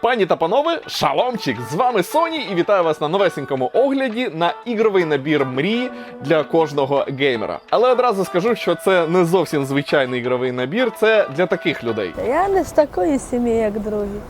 Пані та панове, шаломчик! З вами Соні і вітаю вас на новесенькому огляді на ігровий набір мрії для кожного геймера. Але одразу скажу, що це не зовсім звичайний ігровий набір, це для таких людей. Я не з такої сім'ї, як другі.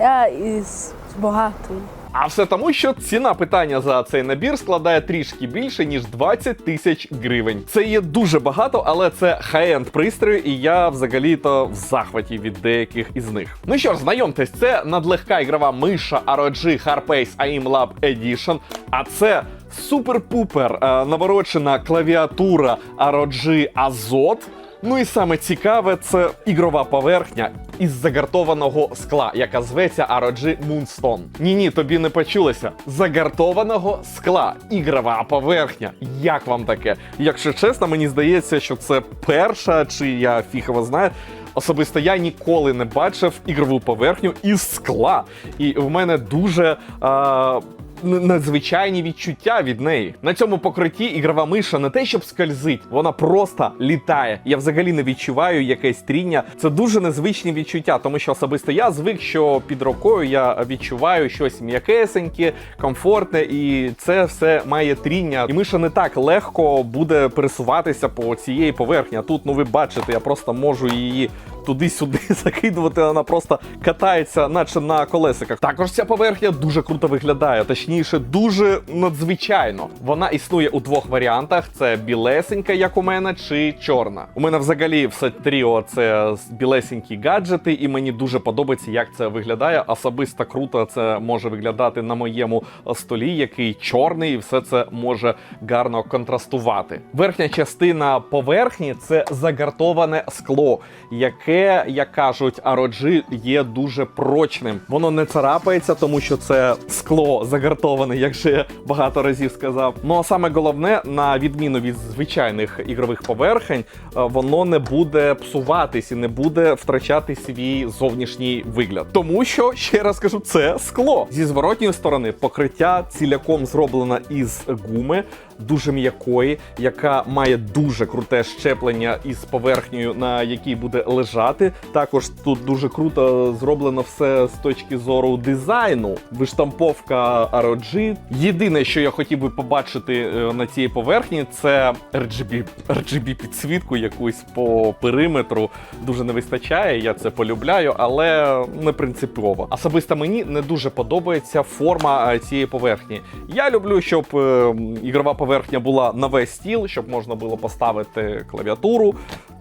Я із багатої. А все тому, що ціна питання за цей набір складає трішки більше ніж 20 тисяч гривень. Це є дуже багато, але це хай-енд пристрої, і я взагалі-то в захваті від деяких із них. Ну що ж, знайомтесь, це надлегка ігрова миша ROG Harpace AIM Lab Edition, а це супер-пупер е, наворочена клавіатура ROG Azot. Ну і саме цікаве, це ігрова поверхня із загартованого скла, яка зветься ROG Moonstone. Ні, ні, тобі не почулося. Загартованого скла, ігрова поверхня. Як вам таке? Якщо чесно, мені здається, що це перша, чи я фіг його знаю. Особисто я ніколи не бачив ігрову поверхню із скла. І в мене дуже. А... Надзвичайні відчуття від неї на цьому покритті ігрова миша не те, щоб скользить, вона просто літає. Я взагалі не відчуваю якесь тріння. Це дуже незвичні відчуття, тому що особисто я звик, що під рукою я відчуваю щось м'якесеньке, комфортне, і це все має тріння. І миша не так легко буде пересуватися по цієї поверхні. А тут, ну ви бачите, я просто можу її туди-сюди закидувати. Вона просто катається, наче на колесиках. Також ця поверхня дуже круто виглядає, точніше, дуже надзвичайно. Вона існує у двох варіантах: це білесенька, як у мене, чи чорна. У мене взагалі все тріо це білесенькі гаджети, і мені дуже подобається, як це виглядає. Особисто круто це може виглядати на моєму столі, який чорний, і все це може гарно контрастувати. Верхня частина поверхні це загартоване скло, яке, як кажуть, ROG є дуже прочним. Воно не царапається, тому що це скло загартоване, як же багато разів сказав. Ну а саме головне, на відміну від звичайних ігрових поверхень, е, воно не буде псуватись і не буде втрачати свій зовнішній вигляд. Тому що ще раз кажу, це скло зі зворотньої сторони покриття ціляком зроблено із гуми. Дуже м'якої, яка має дуже круте щеплення із поверхнею, на якій буде лежати. Також тут дуже круто зроблено все з точки зору дизайну. Виштамповка ROG. Єдине, що я хотів би побачити е, на цій поверхні, це RGB, RGB підсвітку якусь по периметру. Дуже не вистачає. Я це полюбляю, але не принципово. Особисто мені не дуже подобається форма е, цієї поверхні. Я люблю, щоб е, ігрова поверхня була на весь стіл, щоб можна було поставити клавіатуру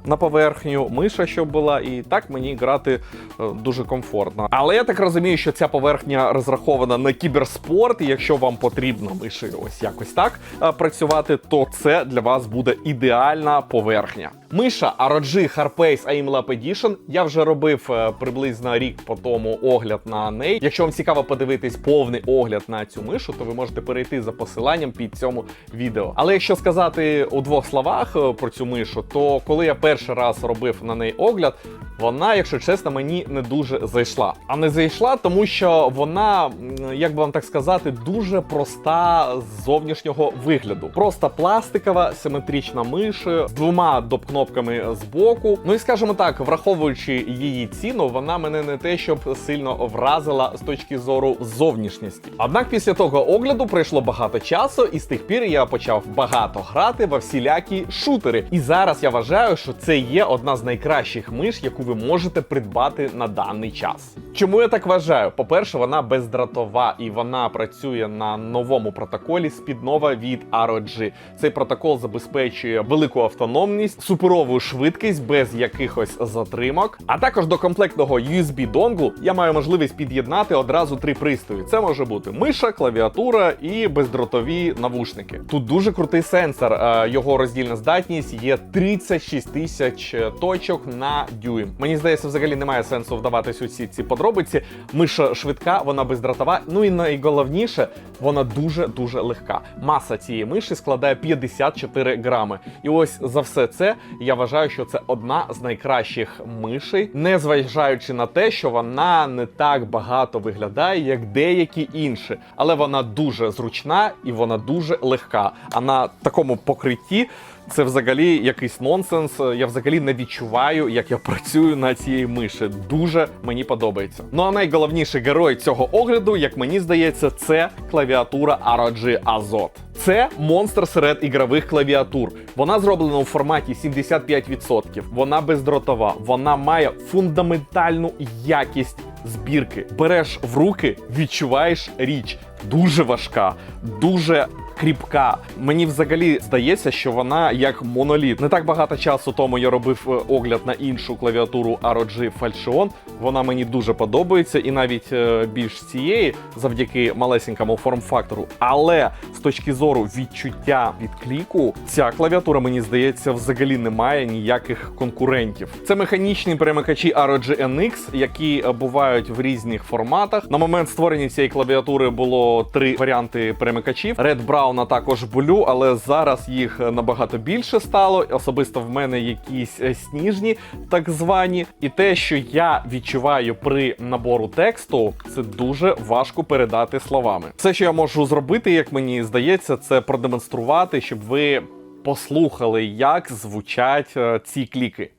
на поверхню, миша, щоб була, і так мені грати е, дуже комфортно. Але я так розумію, що ця поверхня розрахована на кіберспорт, і якщо вам потрібно миші ось якось так е, працювати, то це для вас буде ідеальна поверхня. Миша ROG Harpace AIM Lab Edition. Я вже робив е, приблизно рік по тому огляд на неї. Якщо вам цікаво подивитись повний огляд на цю мишу, то ви можете перейти за посиланням під цьому відео. Але якщо сказати у двох словах е, про цю мишу, то коли я перший раз робив на неї огляд, вона, якщо чесно, мені не дуже зайшла. А не зайшла, тому що вона, як би вам так сказати, дуже проста з зовнішнього вигляду. Просто пластикова, симетрична миша з двома доп-кнопками збоку. Ну і скажімо так, враховуючи її ціну, вона мене не те, щоб сильно вразила з точки зору зовнішності. Однак після того огляду пройшло багато часу, і з тих пір я почав багато грати во всілякі шутери. І зараз я вважаю, що це є одна з найкращих миш, яку ви можете придбати на даний час. Чому я так вважаю? По-перше, вона бездротова і вона працює на новому протоколі Speednova від ROG. Цей протокол забезпечує велику автономність, суперову швидкість без якихось затримок. А також до комплектного USB донгу я маю можливість під'єднати одразу три пристрої. Це може бути миша, клавіатура і бездротові навушники. Тут дуже крутий сенсор. е, Його роздільна здатність є 36 тисяч точок на дюйм. Мені здається, взагалі немає сенсу вдаватись у всі ці подробиці. Миша швидка, вона бездротова. Ну і найголовніше, вона дуже дуже легка. Маса цієї миші складає 54 грами. І ось за все це я вважаю, що це одна з найкращих мишей, не зважаючи на те, що вона не так багато виглядає, як деякі інші, але вона дуже зручна і вона дуже легка. А на такому покритті Це взагалі якийсь нонсенс. Я взагалі не відчуваю, як я працюю на цій миші. Дуже мені подобається. Ну а найголовніший герой цього огляду, як мені здається, це клавіатура ROG Azot. Це монстр серед ігрових клавіатур. Вона зроблена у форматі 75%. Вона бездротова. Вона має фундаментальну якість збірки. Береш в руки, відчуваєш річ. Дуже важка, дуже кріпка. Мені взагалі здається, що вона як моноліт. Не так багато часу тому я робив е, огляд на іншу клавіатуру ROG Falchion. Вона мені дуже подобається, і навіть е, більш цієї завдяки малесенькому форм-фактору. Але з точки зору відчуття від кліку, ця клавіатура, мені здається, взагалі не має ніяких конкурентів. Це механічні перемикачі ROG NX, які е, бувають в різних форматах. На момент створення цієї клавіатури було три варіанти перемикачів: Red, Brown, а також Blue, але зараз їх е, набагато більше стало. Особисто в мене якісь е, сніжні, так звані. І те, що я відчуваю при набору тексту, це дуже важко передати словами. Все, що я можу зробити, як мені здається, це продемонструвати, щоб ви послухали, як звучать е, ці кліки.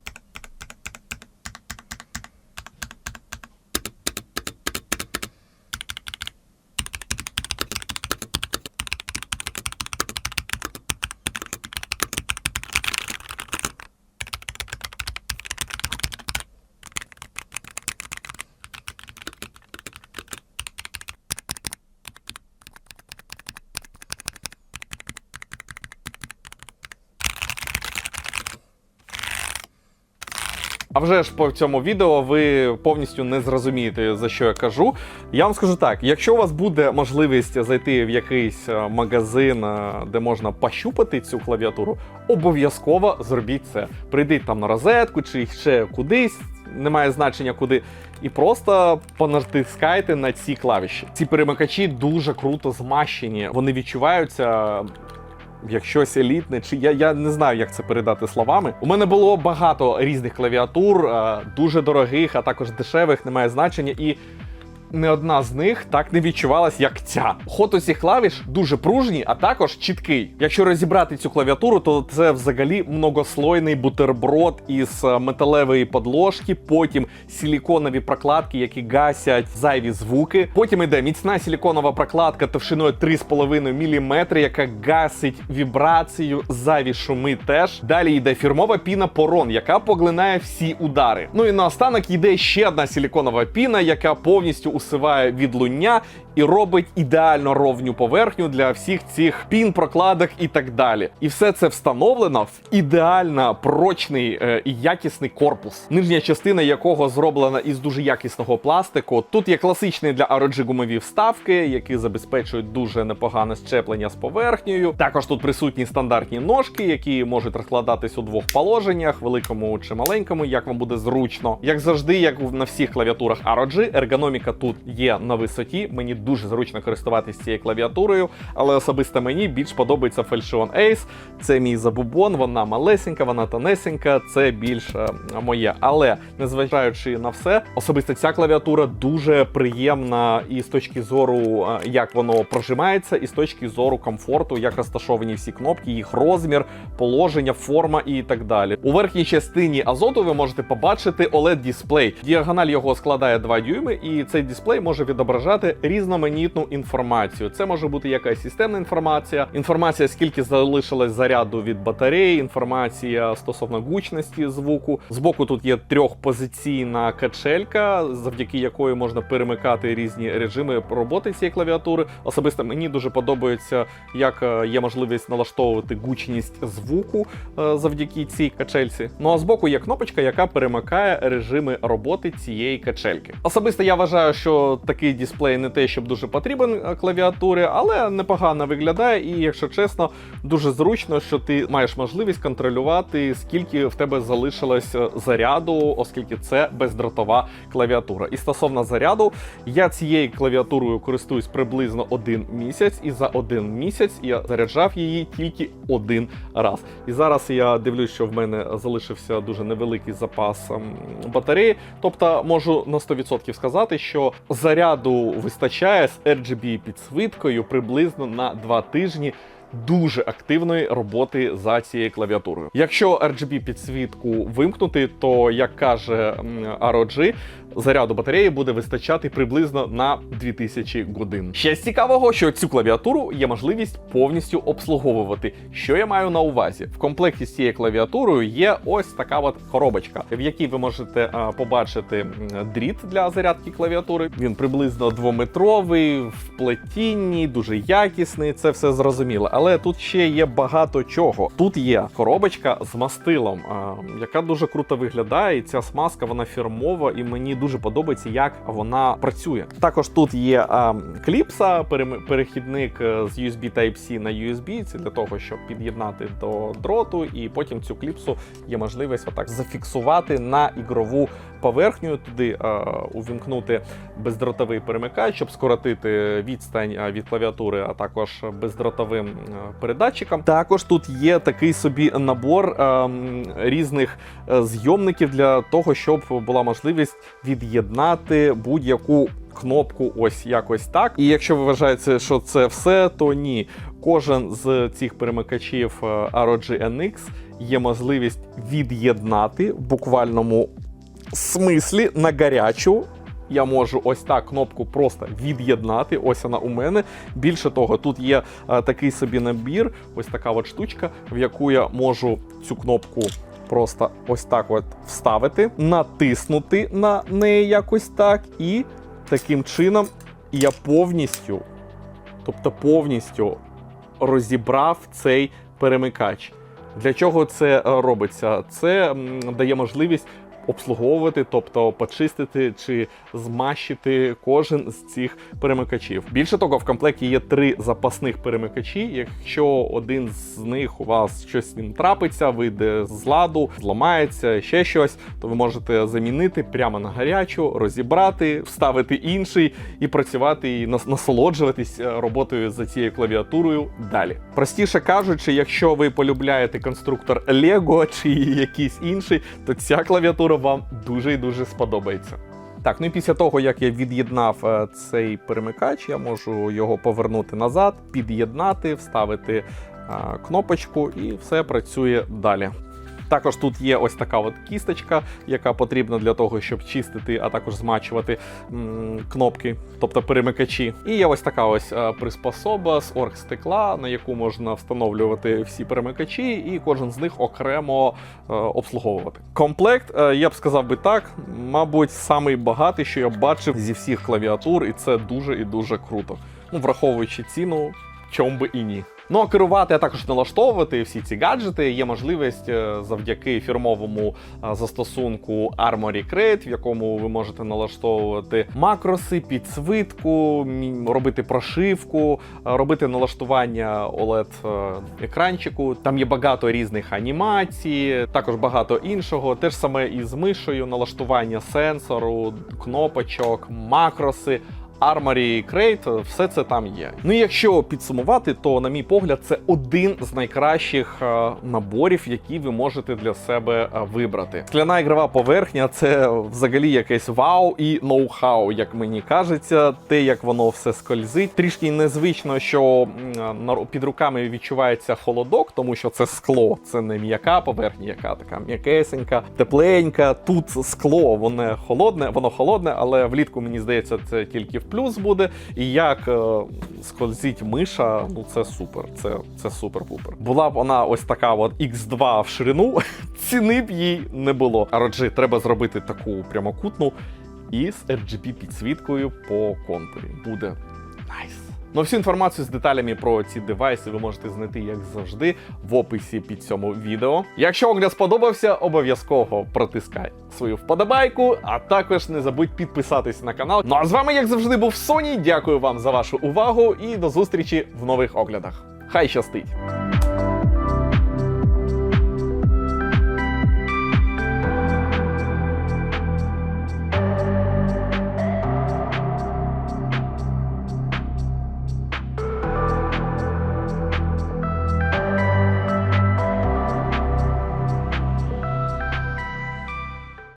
А вже ж по цьому відео ви повністю не зрозумієте, за що я кажу. Я вам скажу так: якщо у вас буде можливість зайти в якийсь е, магазин, е, де можна пощупати цю клавіатуру, обов'язково зробіть це. Прийдіть там на розетку чи ще кудись, немає значення куди. І просто понатискайте на ці клавіші. Ці перемикачі дуже круто змащені. Вони відчуваються як щось елітне, чи я, я не знаю, як це передати словами. У мене було багато різних клавіатур, е, дуже дорогих, а також дешевих, немає значення. І не одна з них так не відчувалась, як ця. Ход усіх клавіш дуже пружній, а також чіткий. Якщо розібрати цю клавіатуру, то це взагалі многослойний бутерброд із е, металевої подложки, потім силіконові прокладки, які гасять зайві звуки. Потім іде міцна силіконова прокладка товщиною 3,5 мм, яка гасить вібрацію, зайві шуми теж. Далі йде фірмова піна Порон, яка поглинає всі удари. Ну і наостанок йде ще одна силіконова піна, яка повністю усиває відлуння і робить ідеально ровню поверхню для всіх цих пін, прокладок і так далі. І все це встановлено в ідеально прочний е, і якісний корпус, нижня частина якого зроблена із дуже якісного пластику. Тут є класичні для ROG гумові вставки, які забезпечують дуже непогане щеплення з поверхнею. Також тут присутні стандартні ножки, які можуть розкладатись у двох положеннях, великому чи маленькому, як вам буде зручно. Як завжди, як на всіх клавіатурах ROG, ергономіка тут є на висоті. Мені дуже зручно користуватися цією клавіатурою, але особисто мені більш подобається Falchion Ace. Це мій забубон, вона малесенька, вона тонесенька, це більш е, моє. Але незважаючи на все, особисто ця клавіатура дуже приємна і з точки зору, е, як воно прожимається, і з точки зору комфорту, як розташовані всі кнопки, їх розмір, положення, форма і так далі. У верхній частині азоту ви можете побачити oled дисплей Діагональ його складає 2 дюйми, і цей дисплей може відображати різноманітну інформацію. Це може бути якась системна інформація, інформація, скільки залишилось заряду від батареї, інформація стосовно гучності звуку. Збоку тут є трьохпозиційна качелька, завдяки якої можна перемикати різні режими роботи цієї клавіатури. Особисто мені дуже подобається, як е, є можливість налаштовувати гучність звуку е, завдяки цій качельці. Ну а збоку є кнопочка, яка перемикає режими роботи цієї качельки. Особисто я вважаю, що такий дисплей не те, щоб дуже потрібен е, клавіатурі, але непогано виглядає, і якщо чесно, дуже зручно, що ти маєш можливість контролювати, скільки в тебе залишилось е, заряду, оскільки це бездротова клавіатура. І стосовно заряду, я цією клавіатурою користуюсь приблизно один місяць, і за один місяць я заряджав її тільки один раз. І зараз я дивлюсь, що в мене залишився дуже невеликий запас ем, батареї. Тобто можу на 100% сказати, що заряду вистачає з RGB підсвіткою приблизно на 2 тижні. дуже активної роботи за цією клавіатурою. Якщо RGB підсвітку вимкнути, то як каже ROG, заряду батареї буде вистачати приблизно на 2000 годин. Ще з цікавого, що цю клавіатуру є можливість повністю обслуговувати. Що я маю на увазі? В комплекті з цією клавіатурою є ось така от коробочка, в якій ви можете а, побачити дріт для зарядки клавіатури. Він приблизно двометровий, в плетінні, дуже якісний. Це все зрозуміло. Але тут ще є багато чого. Тут є коробочка з мастилом, а, яка дуже круто виглядає. І ця смазка вона фірмова, і мені дуже подобається, як вона працює. Також тут є а, кліпса, перехідник е, з USB Type-C на USB. Це для того, щоб під'єднати до дроту, і потім цю кліпсу є можливість отак зафіксувати на ігрову поверхню, туди а, увімкнути бездротовий перемикач, щоб скоротити відстань від клавіатури, а також бездротовим передатчиком. Також тут є такий собі набор а, різних е, зйомників для того, щоб була можливість від'єднати будь-яку кнопку ось якось так. І якщо ви вважаєте, що це все, то ні. Кожен з цих перемикачів е, ROG NX є можливість від'єднати в буквальному смислі на гарячу. Я можу ось так кнопку просто від'єднати. Ось вона у мене. Більше того, тут є е, такий собі набір, ось така от штучка, в яку я можу цю кнопку просто ось так от вставити, натиснути на неї якось так, і таким чином я повністю, тобто повністю розібрав цей перемикач. Для чого це е, робиться? Це дає можливість обслуговувати, тобто почистити чи змащити кожен з цих перемикачів. Більше того, в комплекті є три запасних перемикачі. Якщо один з них у вас щось ним трапиться, вийде з ладу, зламається, ще щось, то ви можете замінити прямо на гарячу, розібрати, вставити інший і працювати і насолоджуватись е, роботою за цією клавіатурою далі. Простіше кажучи, якщо ви полюбляєте конструктор Lego чи якийсь інший, то ця клавіатура вам дуже і дуже сподобається. Так, ну і після того, як я від'єднав е, цей перемикач, я можу його повернути назад, під'єднати, вставити е, кнопочку, і все працює далі. Також тут є ось така от кісточка, яка потрібна для того, щоб чистити, а також змачувати м, кнопки, тобто перемикачі. І є ось така ось е, приспособа з оргстекла, на яку можна встановлювати всі перемикачі, і кожен з них окремо е, обслуговувати. Комплект, е, я б сказав би так, мабуть, самий багатий, що я бачив зі всіх клавіатур, і це дуже і дуже круто. Ну, враховуючи ціну, чом би і ні. Ну а керувати, а також налаштовувати всі ці гаджети є можливість е, завдяки фірмовому е, застосунку Armory Crate, в якому ви можете налаштовувати макроси, підсвитку, робити прошивку, е, робити налаштування OLED екранчику. Там є багато різних анімацій, також багато іншого. Те ж саме і з мишею, налаштування сенсору, кнопочок, макроси. Armory Crate, все це там є. Ну і якщо підсумувати, то, на мій погляд, це один з найкращих е, наборів, які ви можете для себе е, вибрати. Скляна ігрова поверхня це взагалі якесь вау і ноу-хау, як мені кажеться, те, як воно все скользить. Трішки незвично, що м, під руками відчувається холодок, тому що це скло, це не м'яка поверхня, яка така м'якесенька, тепленька. Тут скло, воно холодне, воно холодне, але влітку мені здається, це тільки в плюс буде. І як е, скользить миша, ну це супер. Це, це супер-пупер. Була б вона ось така от X2 в ширину, ціни б їй не було. А ROG треба зробити таку прямокутну і з RGB підсвіткою по контурі. Буде найс. Ну, всю інформацію з деталями про ці девайси ви можете знайти, як завжди, в описі під цьому відео. Якщо огляд сподобався, обов'язково протискай свою вподобайку, а також не забудь підписатись на канал. Ну а з вами, як завжди, був Соні. Дякую вам за вашу увагу і до зустрічі в нових оглядах. Хай щастить!